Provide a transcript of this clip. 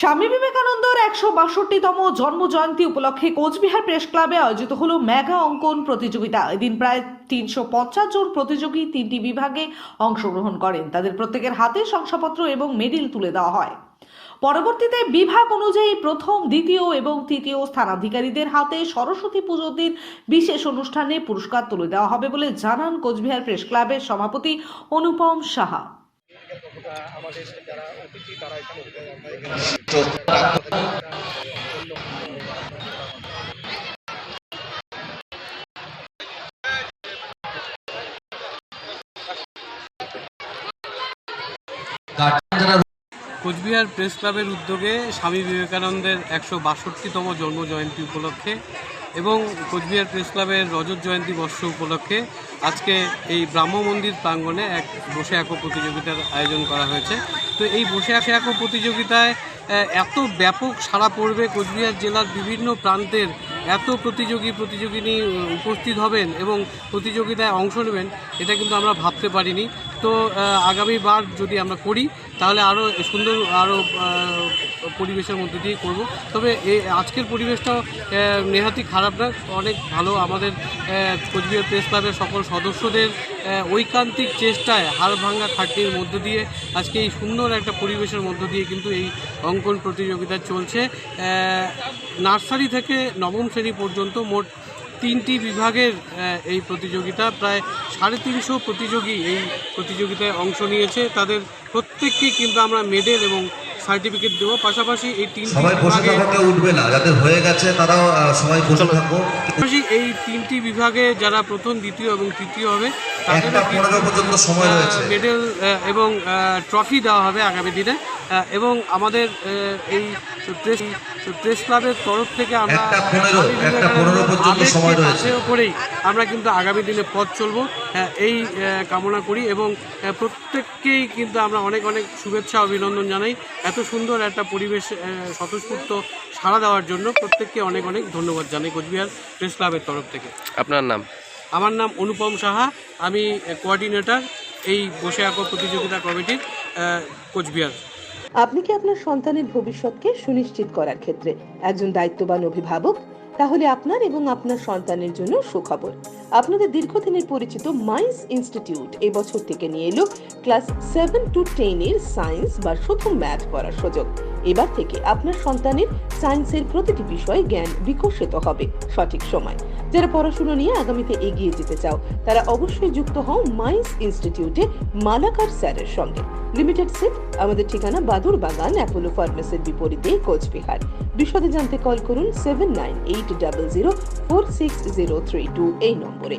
স্বামী বিবেকানন্দর একশো বাষট্টিতম জন্ম জয়ন্তী উপলক্ষে কোচবিহার প্রেস ক্লাবে আয়োজিত হলো মেগা অঙ্কন প্রতিযোগিতা। এদিন প্রায় তিনশো পঞ্চাশ জন প্রতিযোগী তিনটি বিভাগে অংশগ্রহণ করেন। তাদের প্রত্যেকের হাতে শংসাপত্র এবং মেডেল তুলে দেওয়া হয়। পরবর্তীতে বিভাগ অনুযায়ী প্রথম, দ্বিতীয় এবং তৃতীয় স্থানাধিকারীদের হাতে সরস্বতী পুজোর দিন বিশেষ অনুষ্ঠানে পুরস্কার তুলে দেওয়া হবে বলে জানান কোচবিহার প্রেস ক্লাবের সভাপতি অনুপম সাহা। আমাদের যারা অতিথি তারা কোচবিহার প্রেস ক্লাবের উদ্যোগে স্বামী বিবেকানন্দের একশো বাষট্টিতম জন্মজয়ন্তী উপলক্ষে এবং কোচবিহার প্রেস ক্লাবের রজত জয়ন্তী বর্ষ উপলক্ষে আজকে এই ব্রাহ্ম মন্দির প্রাঙ্গণে এক বসে আঁকো প্রতিযোগিতার আয়োজন করা হয়েছে। তো এই বসে আঁকে আঁকো প্রতিযোগিতায় এত ব্যাপক সাড়া পড়বে কোচবিহার জেলার বিভিন্ন প্রান্তের, এত প্রতিযোগী প্রতিযোগিনী উপস্থিত হবেন এবং প্রতিযোগিতায় অংশ নেবেন, এটা কিন্তু আমরা ভাবতে পারিনি। তো আগামীবার যদি আমরা করি তাহলে আরও সুন্দর আরও পরিবেশের মধ্যে দিয়ে করব। তবে এই আজকের পরিবেশটাও নেহাতি খারাপ না, অনেক ভালো আমাদের কোচবিহার প্রেস ক্লাবের সকল সদস্যদের ঐকান্তিক চেষ্টায় হাড় ভাঙা খাটনির মধ্য দিয়ে আজকে এই সুন্দর একটা পরিবেশের মধ্য দিয়ে কিন্তু এই অঙ্কন প্রতিযোগিতা চলছে। নার্সারি থেকে নবম শ্রেণি পর্যন্ত মোট তিনটি বিভাগের এই প্রতিযোগিতা। প্রায় সাড়ে তিনশো প্রতিযোগী এই প্রতিযোগিতায় অংশ নিয়েছে। তাদের প্রত্যেককেই কিন্তু আমরা মেডেল এবং সার্টিফিকেট দেবো। পাশাপাশি এই তিনটি সবাই বসে বিভাগে উঠবে না। যাদের হয়ে গেছে তারাও সবাই বসে পাশাপাশি এই তিনটি বিভাগে যারা প্রথম দ্বিতীয় এবং তৃতীয় হবে পর্যন্ত সময় রয়েছে। মেডেল এবং ট্রফি দেওয়া হবে আগামী দিনে। এবং আমাদের এই প্রেস প্রেস ক্লাবের তরফ থেকে আমরা। আশ্রয় করেই আমরা কিন্তু আগামী দিনে পথ চলবো। আহ, এই কামনা করি এবং প্রত্যেককেই কিন্তু আমরা অনেক অনেক শুভেচ্ছা অভিনন্দন জানাই। এত সুন্দর একটা পরিবেশ স্বতঃস্ফূর্ত সাড়া দেওয়ার জন্য প্রত্যেককে অনেক অনেক ধন্যবাদ জানাই কোচবিহার প্রেস ক্লাবের তরফ থেকে। আপনার নাম? আমার নাম অনুপম সাহা। আমি কোঅর্ডিনেটর এই বসে আঁকো প্রতিযোগিতা কমিটির কোচবিহার। আপনি কি আপনার সন্তানের ভবিষ্যৎকে সুনিশ্চিত করার ক্ষেত্রে একজন দায়িত্ববান অভিভাবক? তাহলে আপনার এবং আপনার সন্তানের জন্য সুখবর। আপনাদের দীর্ঘদিনের পরিচিত মাইন্স ইনস্টিটিউট এবছর থেকে নিয়ে এলো ক্লাস সেভেন টু টেন এর সায়েন্স বা শুধু ম্যাথ পড়ার সুযোগ। এবার থেকে আপনার সন্তানের সায়েন্সের প্রতিটি বিষয়ে জ্ঞান বিকশিত হবে সঠিক সময়। যারা পড়াশোনা নিয়ে আগামীতে এগিয়ে যেতে চাও, তারা অবশ্যই যুক্ত হও মাইন্স ইনস্টিটিউটে মালাকার স্যারের সঙ্গে। লিমিটেড সিট, আমাদের ঠিকানা বাদুর বাগান, অ্যাপোলো ফার্মেসির বিপরীতে কোচবিহার। বিশদে জানতে কল করুন seven nine eight double zero four six zero three two এই নম্বরে।